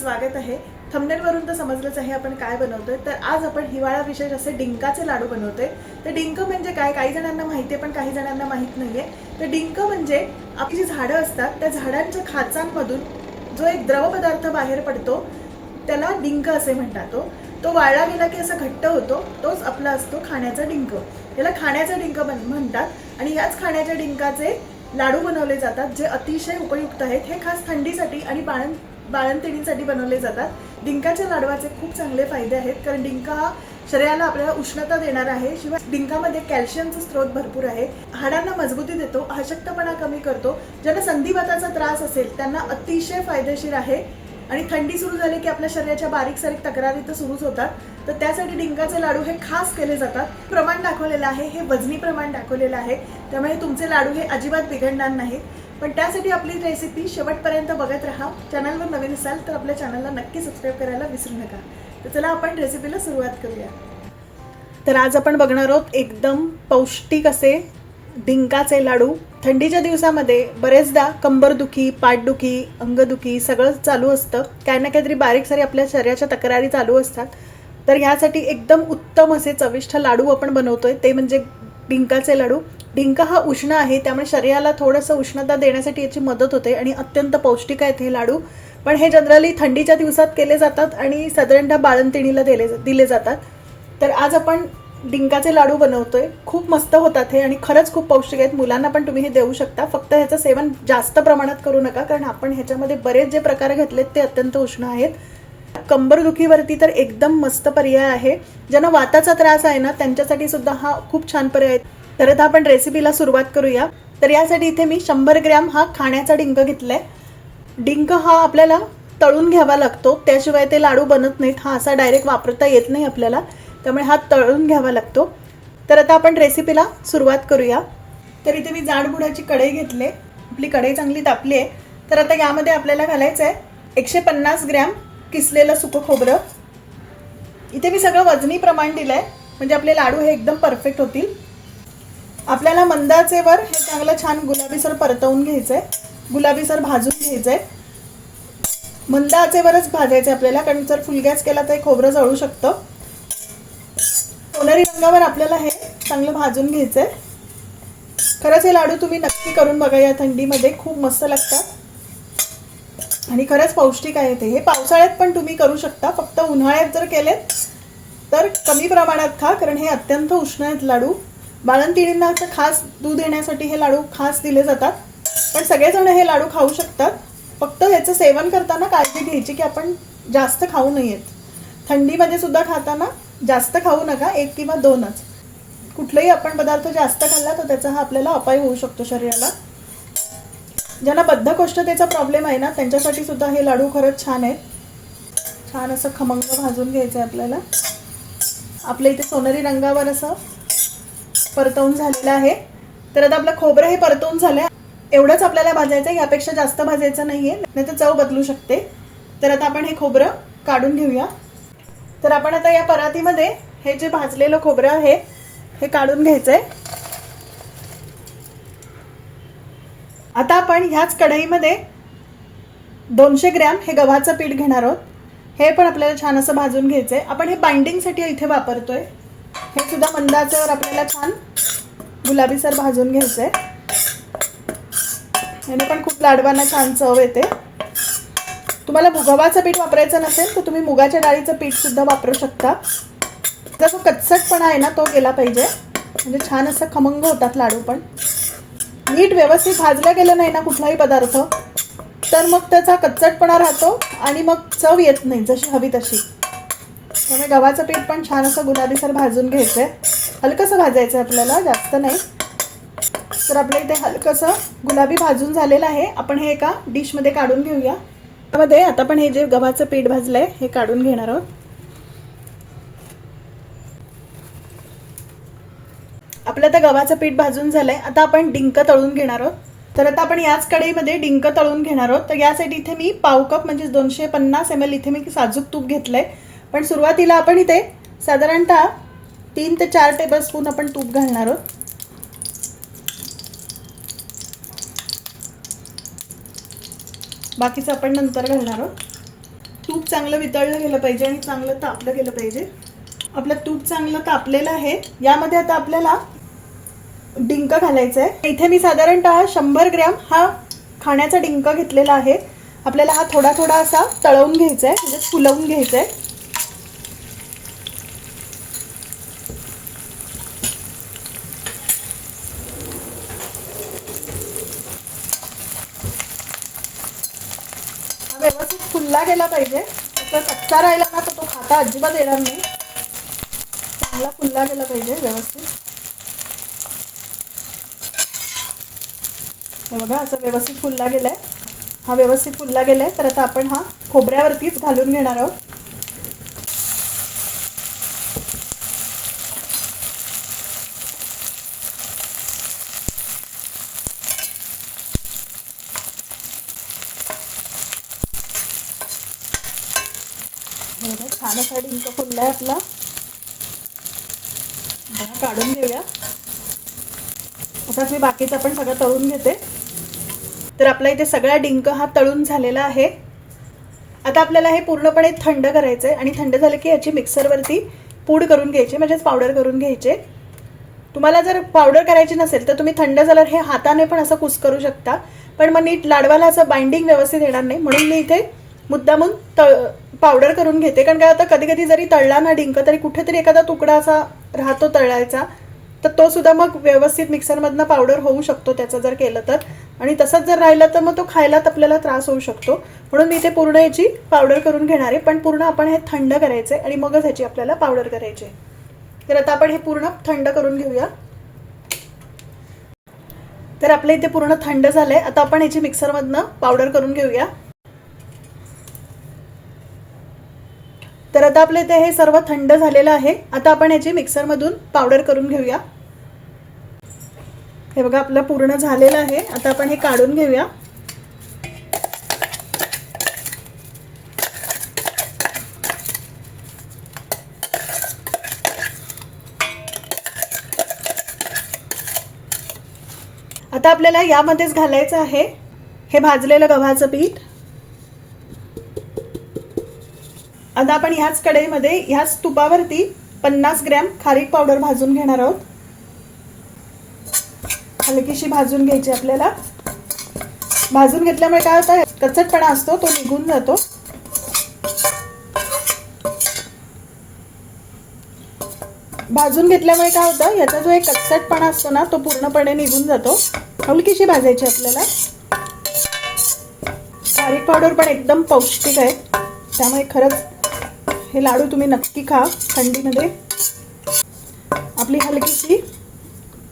स्वागत आहे. थंबनेलवरून तर समजलंच आहे आपण काय बनवतोय. तर आज आपण हिवाळा विशेष असे डिंकाचे लाडू बनवतोय. तर डिंक म्हणजे काय? काही जणांना माहिती आहे पण काही जणांना माहीत नाहीये. तर डिंक म्हणजे आपली जी झाडं असतात त्या झाडांच्या खाचांमधून जो एक द्रव पदार्थ बाहेर पडतो त्याला डिंक असे म्हणतात तो तो वाळला गेला की असा घट्ट होतो तोच आपला असतो खाण्याचा डिंक. याला खाण्याचा डिंक म्हणतात आणि याच खाण्याच्या डिंकाचे लाडू बनवले जातात जे अतिशय उपयुक्त आहेत. हे खास थंडीसाठी आणि बाळण बाळंतिणींसाठी बनवले जातात. डिंकाच्या लाडवाचे खूप चांगले फायदे आहेत कारण डिंका हा शरीराला आपल्याला उष्णता देणार आहे शिवाय डिंकामध्ये कॅल्शियमचा स्रोत भरपूर आहे. हाडांना मजबूती देतो अशक्तपणा कमी करतो. ज्यांना संधिवाताचा त्रास असेल त्यांना अतिशय फायदेशीर आहे. आणि थंडी सुरू झाली की आपल्या शरीराच्या बारीक सारीक तक्रारी तर सुरूच होतात. तर त्यासाठी डिंकाचे लाडू हे खास केले जातात. प्रमाण दाखवलेलं आहे हे वजनी प्रमाण दाखवलेलं आहे. त्यामुळे तुमचे लाडू हे अजिबात बिघडणार नाहीत. पण त्यासाठी आपली रेसिपी शेवटपर्यंत बघत राहा. चॅनलवर नवीन असाल तर आपल्या चॅनलला नक्की सबस्क्राईब करायला विसरू नका. तर चला आपण रेसिपीला सुरुवात करूया. तर आज आपण बघणार आहोत एकदम पौष्टिक असे डिंकाचे लाडू. थंडीच्या दिवसामध्ये बरेचदा कंबरदुखी पाठदुखी अंगदुखी सगळं चालू असतं. काही ना काहीतरी बारीक सारी आपल्या शरीराच्या तक्रारी चालू असतात. तर ह्यासाठी एकदम उत्तम असे चविष्ट लाडू आपण बनवतोय. ते म्हणजे डिंकाचे लाडू. डिंक हा उष्ण आहे त्यामुळे शरीराला थोडंसं उष्णता देण्यासाठी याची मदत होते आणि अत्यंत पौष्टिक आहेत हे लाडू. पण हे जनरली थंडीच्या दिवसात केले जातात आणि साधारणतः बाळंतिणीला दिले दिले जातात. तर आज आपण डिंकाचे लाडू बनवतोय. खूप मस्त होतात हे आणि खरंच खूप पौष्टिक आहेत. मुलांना पण तुम्ही हे देऊ शकता. फक्त ह्याचं सेवन जास्त प्रमाणात करू नका कारण आपण ह्याच्यामध्ये बरेच जे प्रकार घेतलेत ते अत्यंत उष्ण आहेत. कंबरदुखीवरती तर एकदम मस्त पर्याय आहे. ज्यांना वाताचा त्रास आहे ना त्यांच्यासाठी सुद्धा हा खूप छान पर्याय आहे. तर आता आपण रेसिपीला सुरुवात करूया. तर यासाठी इथे मी शंभर ग्रॅम हा खाण्याचा डिंक घेतलाय. डिंक हा आपल्याला तळून घ्यावा लागतो. त्याशिवाय ते लाडू बनत नाहीत. हा असा डायरेक्ट वापरता येत नाही आपल्याला. त्यामुळे हा तळून घ्यावा लागतो. तर आता आपण रेसिपीला सुरुवात करूया. तर इथे मी जाडबुडाची कढई घेतली आपली कढई चांगली तापली आहे. तर आता यामध्ये आपल्याला घालायचं आहे एकशे पन्नास ग्रॅम किसलेलं सुकं खोबरं? इथे मी सगळं वजनी प्रमाण दिलं आहे म्हणजे आपले लाडू हे एकदम परफेक्ट होतील. आपल्याला मंदाचेवर हे चांगलं छान गुलाबीसर परतवून घ्यायचं आहे गुलाबीसर भाजून घ्यायचं आहे मंद आचेवरच भाजायचं आपल्याला कारण जर फुल गॅस केला तर खोबरं जळू शकतं. सोनेरी रंगावर आपल्याला हे चांगलं भाजून घ्यायचं आहे खरंच हे लाडू तुम्ही नक्की करून बघा या थंडीमध्ये. खूप मस्त लागतात. आणि खरंच पौष्टिक आहे ते. हे पावसाळ्यात पण तुम्ही करू शकता. फक्त उन्हाळ्यात जर केलेत तर कमी प्रमाणात खा कारण हे अत्यंत उष्ण आहेत लाडू. बाळंतिणींना असं खास दूध येण्यासाठी हे लाडू खास दिले जातात. पण सगळेजण हे लाडू खाऊ शकतात. फक्त ह्याचं सेवन करताना काळजी घ्यायची की आपण जास्त खाऊ नयेत. थंडीमध्ये सुद्धा खाताना जास्त खाऊ नका एक किंवा दोनच. कुठलाही आपण पदार्थ जास्त खाल्ला तर त्याचा हा आपल्याला अपाय होऊ शकतो शरीराला. ज्यांना बद्धकोष्ठतेचा प्रॉब्लेम आहे ना त्यांच्यासाठी सुद्धा हे लाडू खरंच छान आहेत. छान असं खमंग भाजून घ्यायचं आहे आपल्याला. आपल्या इथे सोनेरी रंगावर असं परतवून झालेलं आहे. तर आता आपलं खोबरं हे परतवून झालं एवढंच आपल्याला भाजायचं आहे यापेक्षा जास्त भाजायचं नाहीये. नाही तर चव बदलू शकते. तर आता आपण हे खोबरं काढून घेऊया. तर आपण आता या परातीमध्ये हे जे भाजलेलं खोबरं आहे हे काढून घ्यायचं आहे आता आपण ह्याच कढईमध्ये दोनशे ग्रॅम हे गव्हाचं पीठ घेणार आहोत. हे पण आपल्याला छान असं भाजून घ्यायचंय. आपण हे बाइंडिंगसाठी इथे वापरतोय. हे सुद्धा मंदाच्यावर आपल्याला छान गुलाबीसर भाजून घ्यायचंय. याने पण खूप लाडवांना छान चव येते. तुम्हाला गव्हाचं पीठ वापरायचं नसेल तर तुम्ही मुगाच्या डाळीचं पीठ सुद्धा वापरू शकता. त्याचा जो कच्चटपणा आहे ना तो गेला पाहिजे. म्हणजे छान असं खमंग होतात लाडू पण. नीट व्यवस्थित भाजलं गेलं नाही ना कुठलाही पदार्थ तर मग त्याचा कच्चटपणा राहतो आणि मग चव येत नाही जशी हवी तशी. त्यामुळे गव्हाचं पीठ पण छान असं गुलाबीसर भाजून घ्यायचं आहे हलकंसं भाजायचं आहे आपल्याला जास्त नाही. तर आपल्या इथे हलकंसं गुलाबी भाजून झालेलं आहे. आपण हे एका डिशमध्ये काढून घेऊया. त्यामध्ये आता पण हे जे गव्हाचं पीठ भाजलंय हे काढून घेणार आहोत. आपलं आता गव्हाचं पीठ भाजून झालंय. आता आपण डिंक तळून घेणार आहोत. तर आता आपण याच कढईमध्ये डिंक तळून घेणार आहोत. तर यासाठी इथे मी पाव कप म्हणजे दोनशे पन्नास एम एल इथे मी साजूक तूप घेतलंय. पण सुरुवातीला आपण इथे साधारणतः तीन ते चार टेबलस्पून आपण तूप घालणार आहोत. बाकीचं आपण नंतर घालणार आहोत. तूप चांगलं वितळलं गेलं पाहिजे आणि चांगलं तापलं गेलं पाहिजे. आपलं तूप चांगलं तापलेलं आहे. यामध्ये आता आपल्याला डिंक घालायचं आहे इथे मी साधारणतः शंभर ग्रॅम हा खाण्याचा डिंक घेतलेला आहे. आपल्याला हा थोडा थोडा असा तळवून घ्यायचा आहे म्हणजे फुलवून घ्यायचा आहे व्यवस्थित फुलला गेला पाहिजे. तर कच्चा राहिला ना तर तो खाता अजिबात येणार नाही. चांगला फुलला गेला पाहिजे व्यवस्थित. बघा असं व्यवस्थित फुलला गेलाय. हा व्यवस्थित फुलला गेलाय तर आता आपण हा खोबऱ्यावरतीच घालून घेणार आहोत. छान असा डिंक फुललाय आपला. काढून घेऊया. आता मी बाकीचं पण सगळं तळून घेते. तर आपला इथे सगळा डिंक हा तळून झालेला आहे. आता आपल्याला हे पूर्णपणे थंड करायचं आहे आणि थंड झालं की याची मिक्सरवरती पूड करून घ्यायची म्हणजेच पावडर करून घ्यायचे. तुम्हाला जर पावडर करायची नसेल तर तुम्ही थंड झाल्यावर हे हाताने पण असं कुस करू शकता. पण मग नीट लाडवाला असं बाइंडिंग व्यवस्थित येणार नाही. म्हणून मी इथे मुद्दामून तळ पावडर करून घेते. कारण काय आता कधी कधी जरी तळला ना डिंक तरी कुठेतरी एखादा तुकडा असा राहतो तळायचा. तर तो सुद्धा मग व्यवस्थित मिक्सरमधनं पावडर होऊ शकतो त्याचं जर केलं तर. आणि तसंच जर राहिलं तर मग तो खायला आपल्याला त्रास होऊ शकतो. म्हणून मी इथे पूर्ण याची पावडर करून घेणार आहे. पण पूर्ण आपण हे थंड करायचे आणि मगच ह्याची आपल्याला पावडर करायची आहे तर आता आपण हे पूर्ण थंड करून घेऊया. तर आपल्या इथे पूर्ण थंड झालंय. आता आपण याची मिक्सरमधनं पावडर करून घेऊया. तर आता आपल्या इथे हे सर्व थंड झालेलं आहे. आता आपण याची मिक्सरमधून पावडर करून घेऊया. हे बघा आपलं पूर्ण झालेलं आहे. आता आपण हे काढून घेऊया. आता आपल्याला यामध्येच घालायचं आहे. हे भाजलेलं गव्हाचं पीठ. आता आपण ह्याच कढईमध्ये ह्याच तुपावरती पन्नास ग्रॅम खारीक पावडर भाजून घेणार आहोत. हलकीशी भाजून घ्यायची आपल्याला. भाजून घेतल्यामुळे काय होतं कचटपणा असतो तो निघून जातो. भाजून घेतल्यामुळे काय होतं याचा जो एक कचटपणा असतो ना तो पूर्णपणे निघून जातो. हलकीशी भाजायची आपल्याला. खारीक पावडर पण एकदम पौष्टिक आहे त्यामुळे खरंच हे लाडू तुम्ही नक्की खा थंडीमध्ये. आपली हलकीशी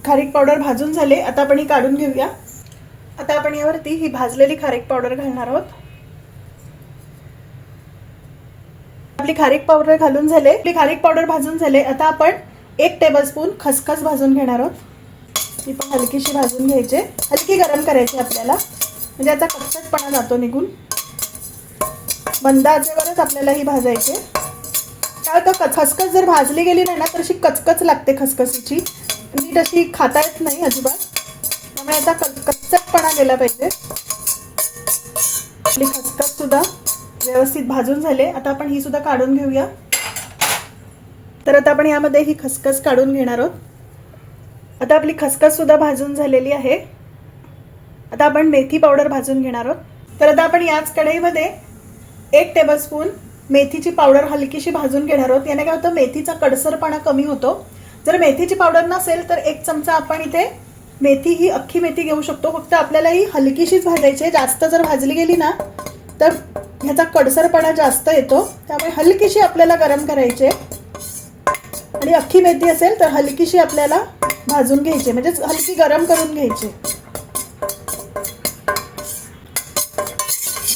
खारीक पावडर भाजून झाले. आता आपण ही काढून घेऊया. आता आपण यावरती ही भाजलेली खारीक पावडर घालणार आहोत. आपली खारीक पावडर घालून झाले. आपली खारीक पावडर भाजून झाले. आता आपण एक टेबलस्पून खसखस भाजून घेणार आहोत. ती पण हलकीशी भाजून घ्यायचे. हलकी गरम करायची आपल्याला. म्हणजे याचा कच्चटपणा जातो निघून. मंद आचेवरच आपल्याला ही भाजायचे काय होतं? खसखस जर भाजली गेली नाही ना तर अशी कचकच लागते खसखसीची. नीट अशी खाता येत नाही अजिबात. त्यामुळे आता कच कच्चटपणा गेला पाहिजे. आपली खसखस सुद्धा व्यवस्थित भाजून झाले. आता आपण ही सुद्धा काढून घेऊया. तर आता आपण यामध्ये ही खसखस काढून घेणार आहोत. आता आपली खसखस सुद्धा भाजून झालेली आहे. आता आपण मेथी पावडर भाजून घेणार आहोत. तर आता आपण याच कढईमध्ये एक टेबलस्पून मेथीची पावडर हलकीशी भाजून घेणार आहोत. याने काय होतं? मेथीचा कडसरपणा कमी होतो. जर मेथीची पावडर नसेल तर एक चमचा आपण इथे मेथी ही अख्खी मेथी घेऊ शकतो. फक्त आपल्याला ही हलकीशीच भाजायची आहे. जास्त जर भाजली गेली ना तर ह्याचा कडसरपणा जास्त येतो. त्यामुळे हलकीशी आपल्याला गरम करायची आहे. आणि अख्खी मेथी असेल तर हलकीशी आपल्याला भाजून घ्यायची म्हणजे हलकी गरम करून घ्यायची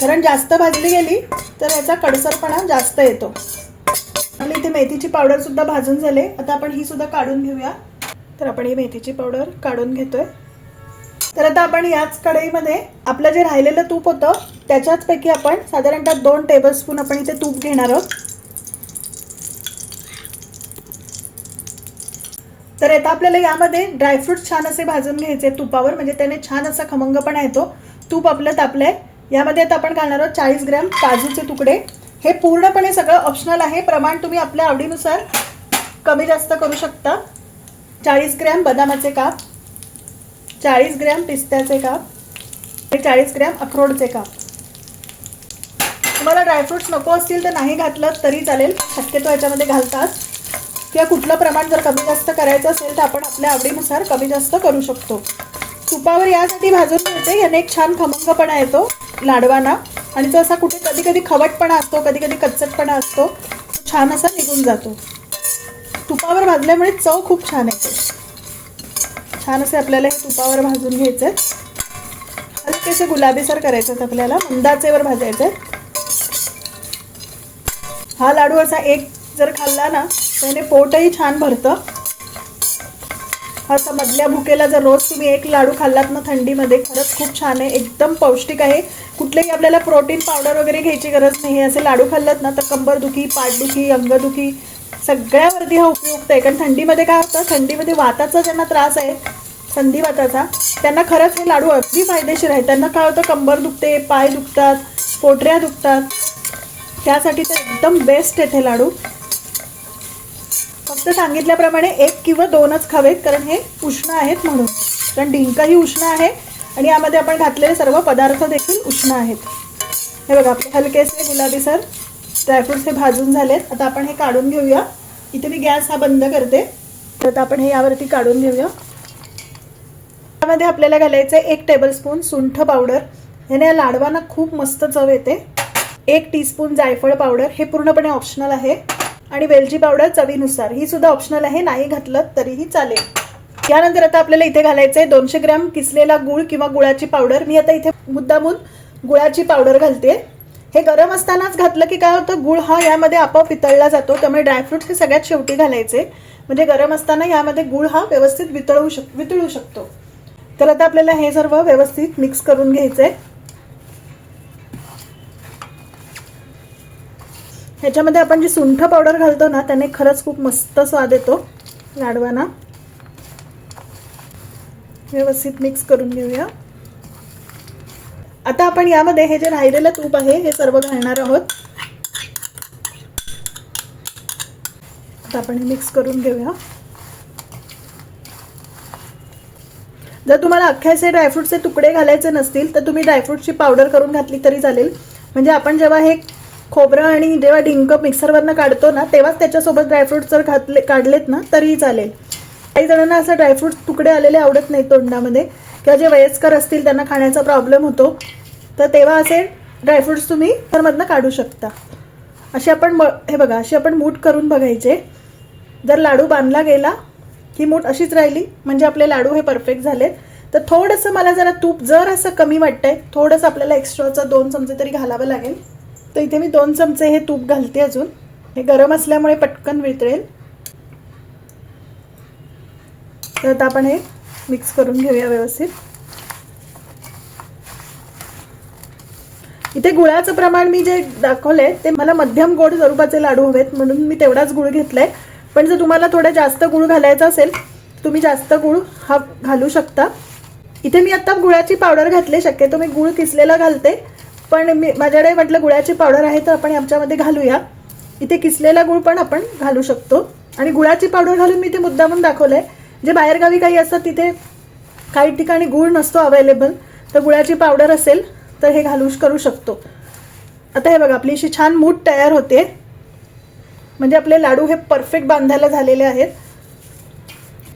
कारण जास्त भाजली गेली तर ह्याचा कडसरपणा जास्त येतो. आणि इथे मेथीची पावडर सुद्धा भाजून झाले. आता आपण ही सुद्धा काढून घेऊया. तर आपण ही मेथीची पावडर काढून घेतोय. तर आता आपण याच कढईमध्ये आपलं जे राहिलेलं तूप होतं त्याच्याच पैकी आपण साधारणतः दोन टेबलस्पून आपण इथे तूप घेणार आहोत. तर आता आपल्याला यामध्ये ड्रायफ्रूट छान असे भाजून घ्यायचे तुपावर म्हणजे त्याने छान असा खमंगपणा येतो. तूप आपलं तापलंय. यामध्ये आता आपण घालणार आहोत चाळीस ग्रॅम काजूचे तुकडे. हे पूर्णपणे सगळं ऑप्शनल आहे. प्रमाण तुम्ही आपल्या आवडीनुसार कमी जास्त करू शकता. चाळीस ग्रॅम बदामाचे काप चाळीस ग्रॅम पिस्त्याचे काप हे चाळीस ग्रॅम अक्रोडचे काप. तुम्हाला ड्रायफ्रुट्स नको असतील तर नाही घातलं तरी चालेल. शक्यतो याच्यामध्ये घालतात. किंवा कुठलं प्रमाण जर कमी जास्त करायचं असेल तर आपण आपल्या आवडीनुसार कमी जास्त करू शकतो. तुपावर यासाठी भाजून घ्यायचे. याने एक छान खमंगपणा येतो लाडवाना. आणि तो असा कुठे कधी कधी खवटपणा असतो कधी कधी कच्चटपणा असतो. तो छान असा निघून जातो. तुपावर भाजल्यामुळे चव खूप छान येते. छान असे आपल्याला हे तुपावर भाजून घ्यायचे. हलकेसे गुलाबीसर करायचे आहेत आपल्याला मंदाचेवर भाजायचे हा लाडू असा एक जर खाल्ला ना त्याने पोटही छान भरतं. असं मधल्या भुकेला जर रोज तुम्ही एक लाडू खाल्लात ना थंडीमध्ये खरंच खूप छान आहे एकदम पौष्टिक आहे. कुठलेही आपल्याला प्रोटीन पावडर वगैरे घ्यायची गरज नाही. आहे असे लाडू खाल्लात ना तर कंबरदुखी पाठदुखी अंगदुखी सगळ्यावरती हा उपयुक्त आहे. कारण थंडीमध्ये काय होतं थंडीमध्ये वाताचा ज्यांना त्रास आहे संधिवाताचा त्यांना खरंच हे लाडू अगदी फायदेशीर आहे त्यांना काय होतं कंबर दुखते पाय दुखतात पोटऱ्या दुखतात. त्यासाठी तर एकदम बेस्ट आहेत हे लाडू. फक्त सांगितल्याप्रमाणे एक किंवा दोनच खावेत कारण हे उष्ण आहेत म्हणून. कारण डिंकही उष्ण आहे आणि यामध्ये आपण घातलेले सर्व पदार्थ देखील उष्ण आहेत. हे बघा आपले हलकेसे गुलाबीसर ड्रायफ्रुट्स हे भाजून झालेत. आता आपण हे काढून घेऊया. इथे मी गॅस हा बंद करते. तर आता आपण हे यावरती काढून घेऊया. त्यामध्ये आपल्याला घालायचं आहे एक टेबलस्पून सुंठ पावडर ह्याने या लाडवांना खूप मस्त चव येते. एक टीस्पून जायफळ पावडर हे पूर्णपणे ऑप्शनल आहे. आणि वेलची पावडर चवीनुसार. ही सुद्धा ऑप्शनल आहे. नाही घातलं तरीही चालेल. त्यानंतर आता आपल्याला इथे घालायचं आहे दोनशे ग्रॅम किसलेला गुळ किंवा गुळाची पावडर. मी आता इथे मुद्दामून गुळाची पावडर घालते. हे गरम असतानाच घातलं की काय होतं? गुळ हा यामध्ये आपोआप वितळला जातो. त्यामुळे ड्रायफ्रुट्स हे सगळ्यात शेवटी घालायचे. म्हणजे गरम असताना यामध्ये गुळ हा व्यवस्थित वितळू शक वितळू शकतो. तर आता आपल्याला हे सर्व व्यवस्थित मिक्स करून घ्यायचं आहे ह्याच्यामध्ये आपण जी सुंठ पावडर घालतो ना त्याने खरंच खूप मस्त स्वाद येतो. लाडवाना. व्यवस्थित मिक्स करून घेऊया. आता आपण यामध्ये हे जे राहिलेलं तूप आहे हे सर्व घालणार आहोत. आता आपण हे मिक्स करून घेऊया. जर तुम्हाला अख्ख्याचे ड्रायफ्रूटचे तुकडे घालायचे नसतील तर तुम्ही ड्रायफ्रूटची पावडर करून घातली तरी चालेल. म्हणजे आपण जेव्हा हे खोबरं आणि जेव्हा डिंक मिक्सरवरनं काढतो ना तेव्हाच त्याच्यासोबत ड्रायफ्रूट्स जर घातले काढलेत ना तरीही चालेल. काही जणांना असं ड्रायफ्रुट्स तुकडे आलेले आवडत नाही तोंडामध्ये. किंवा जे वयस्कर असतील त्यांना खाण्याचा प्रॉब्लेम होतो. तर तेव्हा असे ड्रायफ्रूट्स तुम्ही मिक्सरमधनं काढू शकता. असे आपण म हे बघा अशी आपण मूठ करून बघायचे. जर लाडू बांधला गेला ही मूठ अशीच राहिली म्हणजे आपले लाडू हे परफेक्ट झालेत. तर थोडंसं मला जरा तूप जर असं कमी वाटतंय. थोडंसं आपल्याला एक्स्ट्राचं दोन चमचे तरी घालावं लागेल. तर इथे मी दोन चमचे हे तूप घालते अजून. हे गरम असल्यामुळे पटकन वितळेल. तर आता आपण हे मिक्स करून घेऊया व्यवस्थित. इथे गुळाचं प्रमाण मी जे दाखवलंय ते मला मध्यम गोड स्वरूपाचे लाडू हवेत म्हणून मी तेवढाच गुळ घेतलाय. पण जर तुम्हाला थोडं जास्त गुळ घालायचा असेल तुम्ही जास्त गुळ हा घालू शकता. इथे मी आता गुळाची पावडर घातली शक्यतो मी गुळ किसलेला घालते. पण मी माझ्याकडे म्हटलं गुळाची पावडर आहे तर आपण याच्यामध्ये घालूया. इथे किसलेला गुळ पण आपण घालू शकतो. आणि गुळाची पावडर घालून मी ते मुद्दामून आहे जे बाहेरगावी काही असतात तिथे काही ठिकाणी गुळ नसतो अवेलेबल तर गुळाची पावडर असेल तर हे घालू करू शकतो. आता हे बघा आपली अशी छान मूठ तयार होते. म्हणजे आपले लाडू हे परफेक्ट बांधायला झालेले आहेत.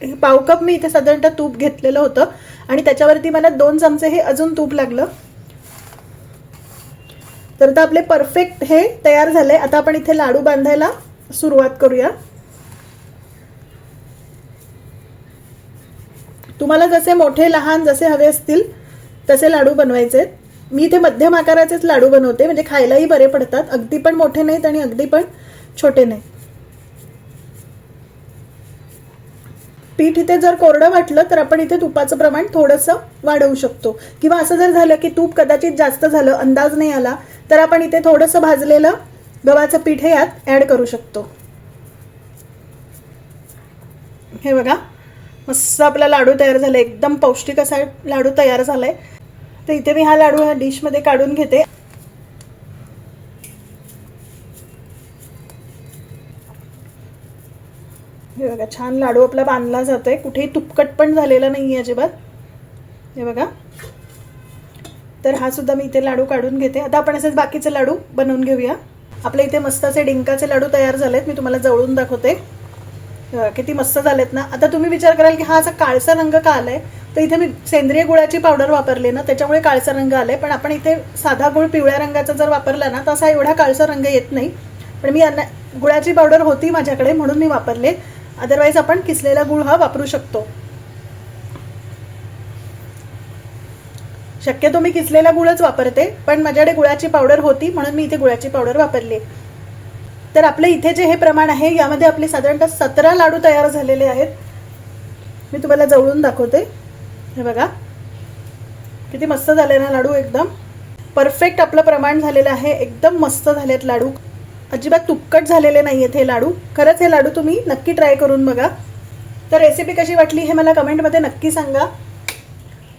हे पाव कप मी इथे साधारणतः तूप घेतलेलं होतं. आणि त्याच्यावरती मला दोन चमचे हे अजून तूप लागलं. तर आता आपले परफेक्ट हे तयार झाले. आता आपण इथे लाडू बांधायला सुरुवात करूया. तुम्हाला जसे मोठे लहान जसे हवे असतील तसे लाडू बनवायचे. मी इथे मध्यम आकाराचेच लाडू बनवते म्हणजे खायलाही बरे पडतात. अगदी पण मोठे नाहीत आणि अगदी पण छोटे नाही पीठ इथे जर कोरडं वाटलं तर आपण इथे तुपाचं प्रमाण थोडंसं वाढवू शकतो. किंवा असं जर झालं की तूप कदाचित जास्त झालं अंदाज नाही आला तर आपण इथे थोडंसं भाजलेलं गव्हाचं पीठ हे यात ॲड करू शकतो. हे बघा मस्त आपला लाडू तयार झाला. एकदम पौष्टिक असा लाडू तयार झालाय. तर इथे मी हा लाडू ह्या डिशमध्ये काढून घेते. हे बघा छान लाडू आपला बांधला जातोय. कुठेही तुपकट पण झालेला नाही आहे अजिबात. हे बघा. तर हा सुद्धा मी इथे लाडू काढून घेते. आता आपण असेच बाकीचे लाडू बनवून घेऊया. आपल्या इथे मस्त असे डिंकाचे लाडू तयार झालेत. मी तुम्हाला जवळून दाखवते. किती मस्त झालेत ना. आता तुम्ही विचार कराल की हा असा काळसा रंग का आलाय? तर इथे मी सेंद्रिय गुळाची पावडर वापरली ना त्याच्यामुळे काळसा रंग आलाय. पण आपण इथे साधा गुळ पिवळ्या रंगाचा जर वापरला ना तर असा एवढा काळसा रंग येत नाही. पण मी अन्ना गुळाची पावडर होती माझ्याकडे म्हणून मी वापरले. अदरवाईज आपण किसलेला गुळ हा वापरू शकतो. शक्यतो मी किसलेला गुळच वापरते पण माझ्याकडे गुळाची पावडर होती म्हणून मी इथे गुळाची पावडर वापरली. तर आपलं इथे जे हे प्रमाण आहे यामध्ये आपले साधारणतः सतरा लाडू तयार झालेले आहेत. मी तुम्हाला जवळून दाखवते. हे बघा. किती मस्त झाले ना लाडू एकदम. परफेक्ट आपलं प्रमाण झालेलं आहे. एकदम मस्त झालेत लाडू. अजिबात तुपकट झालेले नाही आहेत हे लाडू. खरंच हे लाडू तुम्ही नक्की ट्राय करून बघा. तर रेसिपी कशी वाटली हे मला कमेंटमध्ये नक्की सांगा.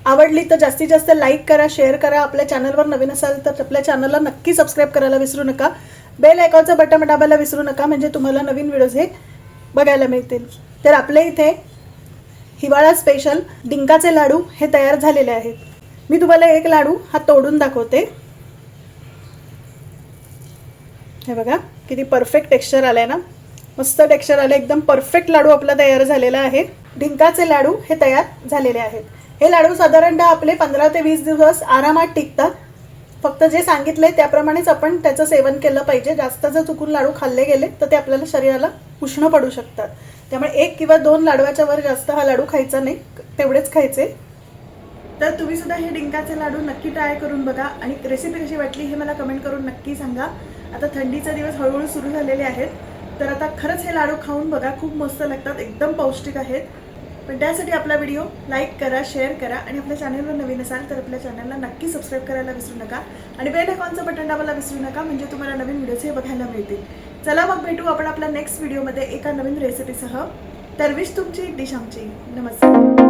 आवडली तर जास्तीत जास्त लाईक करा शेअर करा. आपल्या चॅनलवर नवीन असाल तर आपल्या चॅनलला नक्की सबस्क्राईब करायला विसरू नका. बेल आयकॉनचं बटन दाबायला विसरू नका म्हणजे तुम्हाला नवीन व्हिडिओज हे बघायला मिळतील. तर आपल्या इथे हिवाळा स्पेशल डिंकाचे लाडू हे तयार झालेले आहेत. मी तुम्हाला एक लाडू हा तोडून दाखवते. हे बघा किती परफेक्ट टेक्स्चर आलंय ना. मस्त टेक्स्चर आलं एकदम परफेक्ट लाडू आपला तयार झालेला आहे. डिंकाचे लाडू हे तयार झालेले आहेत. हे लाडू साधारणतः आपले पंधरा ते वीस दिवस आरामात टिकतात. फक्त जे सांगितलंय त्याप्रमाणेच आपण त्याचं सेवन केलं पाहिजे. जास्त जर चुकून लाडू खाल्ले गेले तर ते आपल्याला शरीराला उष्ण पडू शकतात. त्यामुळे एक किंवा दोन लाडवाच्या वर जास्त हा लाडू खायचा नाही तेवढेच खायचे. तर तुम्ही सुद्धा हे डिंकाचे लाडू नक्की ट्राय करून बघा. आणि रेसिपी कशी वाटली हे मला कमेंट करून नक्की सांगा. आता थंडीचे दिवस हळूहळू सुरू झालेले आहेत. तर आता खरंच हे लाडू खाऊन बघा खूप मस्त लागतात एकदम पौष्टिक आहेत. पण त्यासाठी आपला व्हिडिओ लाईक करा शेअर करा आणि आपल्या चॅनलवर नवीन असाल तर आपल्या चॅनलला नक्की सबस्क्राईब करायला विसरू नका. आणि बेल आयकॉनचं बटन दाबायला विसरू नका म्हणजे तुम्हाला नवीन व्हिडिओज हे बघायला मिळतील. चला मग भेटू आपण आपल्या नेक्स्ट व्हिडिओमध्ये एका नवीन रेसिपीसह तरविश तुमची डिश आमची. नमस्कार.